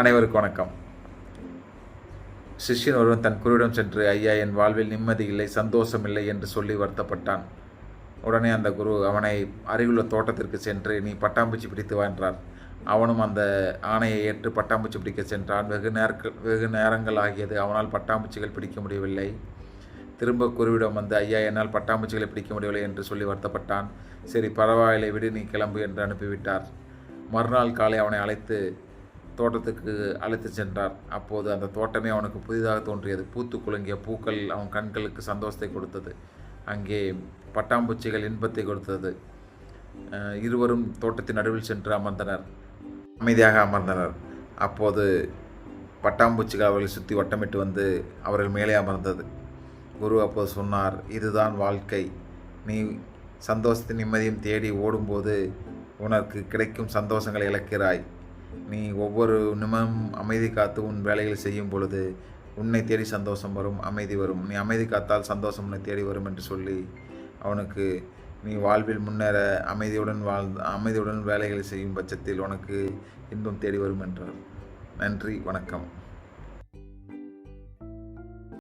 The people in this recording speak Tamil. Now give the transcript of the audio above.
அனைவருக்கும் வணக்கம். சிஷ்யன் ஒருவன் தன் குருவிடம் சென்று ஐயா என் வாழ்வில் நிம்மதி இல்லை சந்தோஷம் இல்லை என்று சொல்லி வருத்தப்பட்டான். உடனே அந்த குரு அவனை அருகிலுள்ள தோட்டத்திற்கு சென்று நீ பட்டாம்பூச்சி பிடித்து வா என்றார். அவனும் அந்த ஆணையை ஏற்று பட்டாம்பூச்சி பிடிக்க சென்றான். வெகு நேரங்கள் வெகு நேரங்கள் ஆகியது அவனால் பட்டாம்பூச்சிகள் பிடிக்க முடியவில்லை. திரும்ப குருவிடம் வந்து ஐயா என்னால் பட்டாம்பூச்சிகளை பிடிக்க முடியவில்லை என்று சொல்லி வருத்தப்பட்டான். சரி பரவாயில்லை விடு நீ கிளம்பு என்று அனுப்பிவிட்டார். மறுநாள் காலை அவனை அழைத்து தோட்டத்துக்கு அழைத்து சென்றார். அப்போது அந்த தோட்டமே அவனுக்கு புதிதாக தோன்றியது. பூத்து குலுங்கிய பூக்கள் அவன் கண்களுக்கு சந்தோஷத்தை கொடுத்தது. அங்கே பட்டாம்பூச்சிகள் இன்பத்தை கொடுத்தது. இருவரும் தோட்டத்தின் நடுவில் சென்று அமர்ந்தனர். அமைதியாக அமர்ந்தனர். அப்போது பட்டாம்பூச்சிகள் அவர்களை சுற்றி வட்டமிட்டு வந்து அவர்கள் மேலே அமர்ந்தது. குரு அப்போது சொன்னார் இதுதான் வாழ்க்கை. நீ சந்தோஷத்தின் நிம்மதியும் தேடி ஓடும்போது உனக்கு கிடைக்கும் சந்தோஷங்களை இழக்கிறாய். நீ ஒவ்வொரு நிமிடமும் அமைதி காத்து உன் வேலைகளை செய்யும் பொழுது உன்னை தேடி சந்தோஷம் வரும் அமைதி வரும். நீ அமைதி காத்தால் சந்தோஷம் உன்னை தேடி வரும் என்று சொல்லி அவனுக்கு நீ வாழ்வில் முன்னேற அமைதியுடன் வாழ் அமைதியுடன் வேலைகளை செய்யும் பட்சத்தில் உனக்கு இன்பம் தேடி வரும் என்றார். நன்றி வணக்கம்.